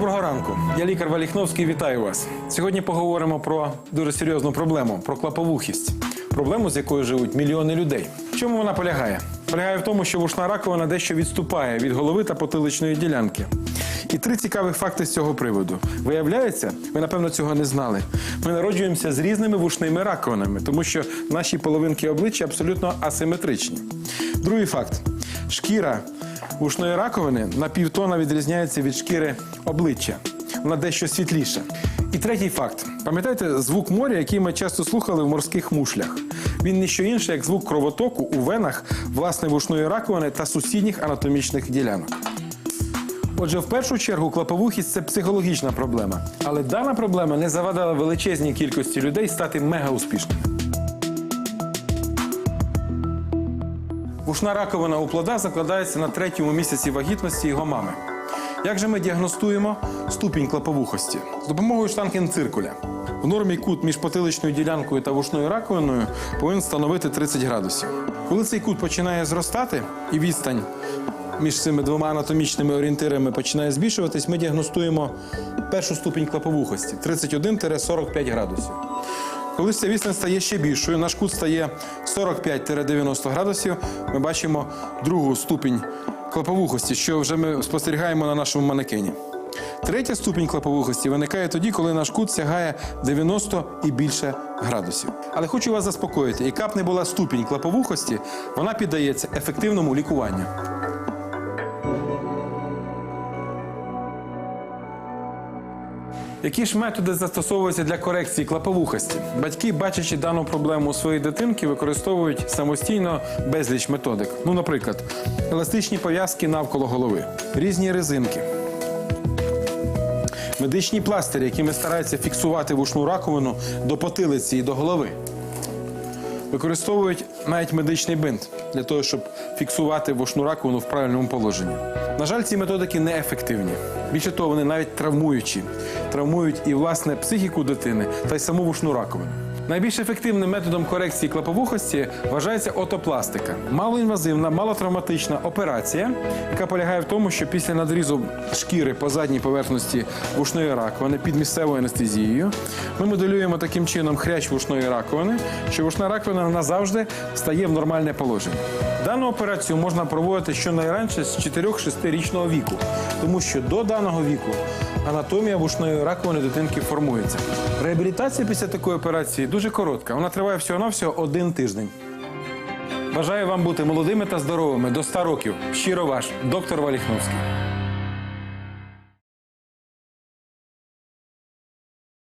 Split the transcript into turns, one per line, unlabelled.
Доброго ранку. Я лікар Валіхновський. Вітаю вас. Сьогодні поговоримо про дуже серйозну проблему про клаповухість. Проблему, з якою живуть мільйони людей. В чому вона полягає? Полягає в тому, що вушна раковина дещо відступає від голови та потиличної ділянки. І три цікавих факти з цього приводу. Виявляється, ви напевно цього не знали. Ми народжуємося з різними вушними раковинами, тому що наші половинки обличчя абсолютно асиметричні. Другий факт: шкіра вушної раковини на півтона відрізняється від шкіри обличчя. Вона дещо світліша. І третій факт: пам'ятаєте звук моря, який ми часто слухали в морських мушлях? Він не що інше, як звук кровотоку у венах власне вушної раковини та сусідніх анатомічних ділянок. Отже, в першу чергу клаповухість це психологічна проблема. Але дана проблема не завадила величезній кількості людей стати мега успішними. Вушна раковина у плода закладається на третьому місяці вагітності його мами. Як же ми діагностуємо ступінь клаповухості? З допомогою штангенциркуля. В нормі кут між потиличною ділянкою та вушною раковиною повинен становити 30 градусів. Коли цей кут починає зростати і відстань між цими двома анатомічними орієнтирами починає збільшуватись, ми діагностуємо першу ступінь клаповухості 31-45 градусів. Коли ця відстань стає ще більшою, наш кут стає 45-90 градусів, ми бачимо другу ступінь клаповухості, що вже ми спостерігаємо на нашому манекені. Третя ступінь клаповухості виникає тоді, коли наш кут сягає 90 і більше градусів. Але хочу вас заспокоїти, яка б не була ступінь клаповухості, вона піддається ефективному лікуванню. Які ж методи застосовуються для корекції клаповухості? Батьки, бачачи дану проблему у своїй дитинки, використовують самостійно безліч методик. Ну, наприклад, еластичні пов'язки навколо голови, різні резинки, медичні пластирі, якими стараються фіксувати вушну раковину до потилиці і до голови. Використовують навіть медичний бинт для того, щоб фіксувати вошну раковину в правильному положенні. На жаль, ці методики неефективні. Більше того, вони навіть травмуючі. Травмують і власне психіку дитини та й саму вушну раковину. Найбільш ефективним методом корекції клаповухості вважається отопластика. Малоінвазивна, малотравматична операція, яка полягає в тому, що після надрізу шкіри по задній поверхності вушної раковини під місцевою анестезією ми моделюємо таким чином хрящ вушної раковини, що вушна раковина назавжди стає в нормальне положення. Дану операцію можна проводити щонайранше з 4-6-річного віку, тому що до даного віку анатомія вушної раковини дитинки формується. Реабілітація після такої операції дуже коротка. Вона триває всього-навсього один тиждень. Бажаю вам бути молодими та здоровими до 100 років. Щиро ваш, доктор Валіхновський.